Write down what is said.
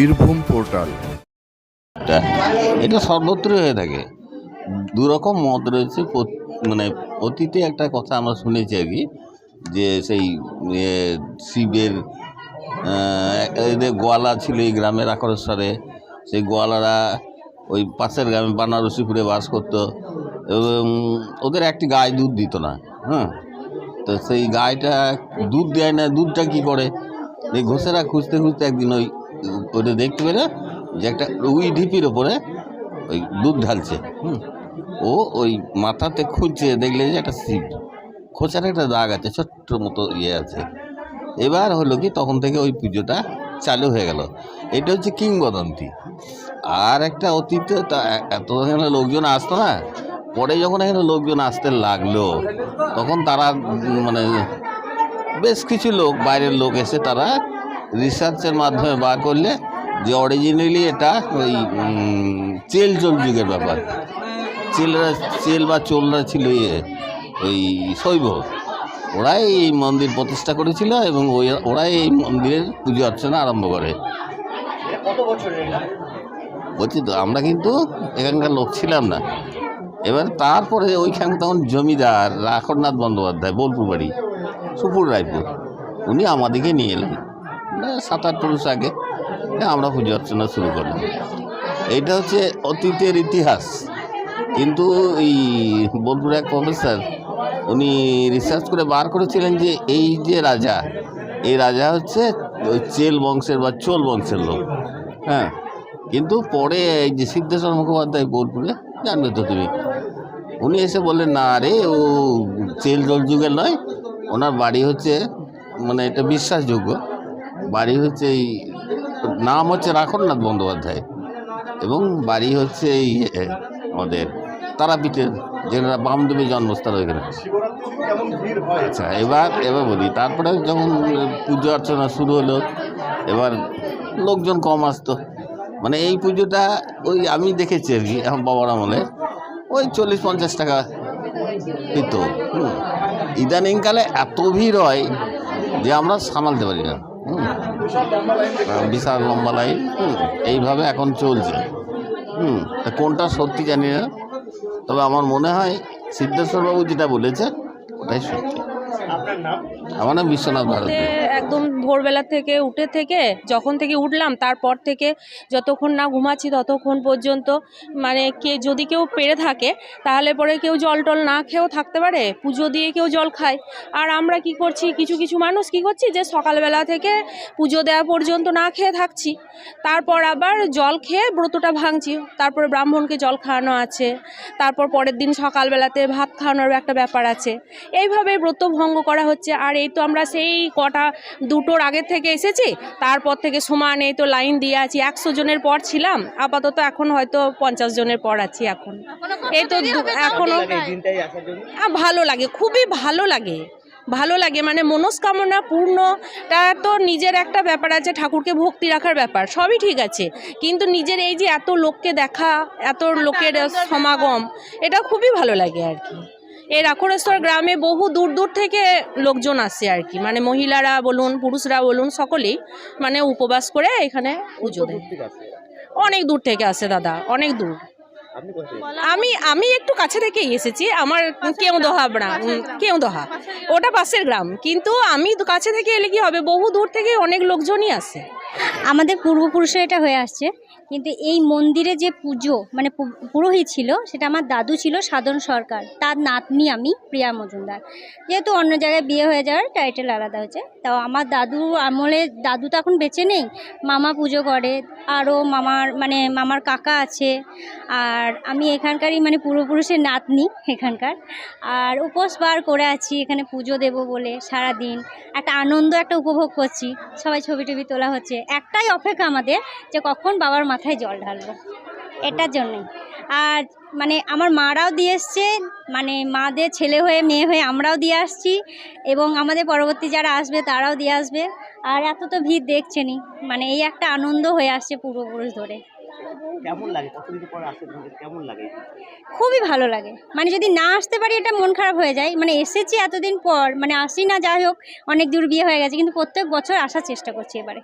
Birbhum portal. এটা সর্বত্রই হয়ে থাকে। দু রকম মত রয়েছে মানে অতীতে একটা কথা আমরা শুনেছি আর কি, যে সেই শিবের এদের গোয়ালা ছিল এই গ্রামের আখরেশ্বরে সেই গোয়ালারা ওই পাশের গ্রামে বানারসিপুরে বাস করতো। এবং ওদের একটি গায়ে দুধ দিত না হ্যাঁ? তো সেই গাইটা দুধ দেয় না, দুধটা কি করে? এই ঘোষেরা খুঁজতে খুঁজতে একদিন ওই ওটা দেখতে পেলে যে একটা উই ঢিপির ওপরে ওই দুধ ঢালছে, হুম। ও ওই মাথাতে খুঁজছে, দেখলে যে একটা শিব খোঁচার একটা দাগ আছে, ছোট্ট মতো ইয়ে আছে। এবার হলো কি, তখন থেকে ওই পুজোটা চালু হয়ে গেল। এটা হচ্ছে কিংবদন্তি। আর একটা অতীতে তা এত এখানে লোকজন আসতো না, পরে যখন এখানে লোকজন আসতে লাগল, তখন তারা মানে বেশ কিছু লোক, বাইরের লোক এসে তারা রিসার্চের মাধ্যমে বার করলে যে অরিজিনালি এটা ওই চেল চোল যুগের ব্যাপার। চেলরা, চেল বা চোলরা ছিল ইয়ে ওই শৈব। ওরাই এই মন্দির প্রতিষ্ঠা করেছিল এবং ওই, ওরাই এই মন্দিরের পুজো অর্চনা আরম্ভ করে। বলছি তো, আমরা কিন্তু এখানকার লোক ছিলাম না। এবার তারপরে ওইখানে তখন জমিদার রাখরনাথ বন্দ্যোপাধ্যায়, বোলপুর বাড়ি, সুপুর রায়পুর। উনি আমাদেরকে নিয়ে এলেন। সাত আট পুরুষ আগে আমরা পুজো অর্চনা শুরু করলাম। এইটা হচ্ছে অতীতের ইতিহাস। কিন্তু এই বোলপুর এক প্রফেসর, উনি রিসার্চ করে বার করেছিলেন যে এই যে রাজা, এই রাজা হচ্ছে ওই চেল বংশের বা চোল বংশের লোক। হ্যাঁ কিন্তু পরে এই যে সিদ্ধেশ্বর মুখোপাধ্যায় বোলপুরে জানবে তো তুমি। উনি এসে বললেন, না রে, ও চেল জল যুগের নয়, ওনার বাড়ি হচ্ছে মানে এটা বিশ্বাসযোগ্য। বাড়ি হচ্ছে এই, নাম হচ্ছে রাখননাথ বন্দ্যোপাধ্যায় এবং বাড়ি হচ্ছে এই আমাদের তারাপীঠের যেখানে বামদেবী জন্মস্থান ওইখানে। আচ্ছা এবার এবার বলি, তারপরে যখন পুজো অর্চনা শুরু হলো, এবার লোকজন কম আসতো। মানে এই পুজোটা ওই আমি দেখেছি আর কি, আমার বাবার আমলে ওই চল্লিশ পঞ্চাশ টাকা পেত। ইদানিংকালে এত ভিড় হয় যে আমরা সামালতে পারি না। বিশাল লম্বা লাইন এইভাবে এখন চলছে। হুম কোনটা সত্যি জানি না। তবে আমার মনে হয় সিদ্ধেশ্বরবাবু যেটা বলেছে, ওটাই সত্যি। আমার নাম বিশ্বনাথ ভারতী। একদম ভোরবেলা থেকে উঠে থেকে যখন থেকে উঠলাম তারপর থেকে যতক্ষণ না ঘুমাচ্ছি ততক্ষণ পর্যন্ত মানে কে যদি কেউ পেরে থাকে তাহলে পরে কেউ জল টল না খেয়েও থাকতে পারে পুজো দিয়ে কেউ জল খায়। আর আমরা কি করছি কিছু কিছু মানুষ কি করছি যে সকালবেলা থেকে পুজো দেওয়া পর্যন্ত না খেয়ে থাকছি। তারপর আবার জল খেয়ে ব্রতটা ভাঙছি। তারপরে ব্রাহ্মণকে জল খাওয়ানো আছে। তারপর পরের দিন সকালবেলাতে ভাত খাওয়ানোর একটা ব্যাপার আছে। এইভাবে ব্রত ভঙ্গ করা হচ্ছে। আর এই তো আমরা সেই কটা দুটোর আগের থেকে এসেছি তারপর থেকে সমান এই তো লাইন দিয়ে আছি। একশো জনের পর ছিলাম আপাতত এখন হয়তো পঞ্চাশ জনের পর আছি এখন। এই তো দু- এখনও ভালো লাগে খুবই ভালো লাগে ভালো লাগে। মানে মনস্কামনা পূর্ণটা তো নিজের একটা ব্যাপার আছে ঠাকুরকে ভক্তি রাখার ব্যাপার সবই ঠিক আছে। কিন্তু নিজের এই যে এত লোককে দেখা এত লোকের সমাগম এটা খুবই ভালো লাগে আর কি। এই রাখরেশ্বর গ্রামে বহু দূর দূর থেকে লোকজন আসে আর কি। মানে মহিলারা বলুন পুরুষরা বলুন সকলেই মানে উপবাস করে এখানে পুজো দেয়। অনেক দূর থেকে আসে দাদা অনেক দূর। আমি আমি একটু কাছে থেকেই এসেছি আমার কেউ দোহা কেউ দোহা ওটা পাশের গ্রাম কিন্তু আমি কাছে থেকে এলে কি হবে বহু দূর থেকে অনেক লোকজনই আসে। আমাদের পূর্বপুরুষে এটা হয়ে আসছে কিন্তু এই মন্দিরে যে পুজো মানে পুরোহিত ছিল, সেটা আমার দাদু ছিল সাধন সরকার। তার নাতনি আমি প্রিয়া মজুমদার। যেহেতু অন্য জায়গায় বিয়ে হয়ে যাওয়ার টাইটেল আলাদা হয়েছে তো আমার দাদু আমলে দাদু তো এখন বেঁচে নেই। মামা পুজো করে, আরও মামার মানে মামার কাকা আছে, আর আমি এখানকারই মানে পূর্বপুরুষের নাতনি এখানকার। আর উপোস বার করে আছি, এখানে পুজো দেব বলে সারা দিন একটা আনন্দ, একটা উপভোগ করছি। সবাই ছবি টবি তোলা হচ্ছে। একটাই অপেক্ষা আমাদের যে কখন বাবার মাথায় জল ঢালবো এটার জন্যই আর মানে আমার মারাও দিয়ে এসছে মানে মাদের ছেলে হয়ে মেয়ে হয়ে আমরাও দিয়ে আসছি এবং আমাদের পরবর্তী যারা আসবে তারাও দিয়ে আসবে। আর এত তো ভিড় দেখছেনই মানে এই একটা আনন্দ হয়ে আসছে পূর্বপুরুষ ধরে। খুবই ভালো লাগে। মানে যদি না আসতে পারি এটা মন খারাপ হয়ে যায়। মানে এসেছি এতদিন পর মানে আসি না যাই হোক অনেক দূর বিয়ে হয়ে গেছে কিন্তু প্রত্যেক বছর আসার চেষ্টা করছি এবারে।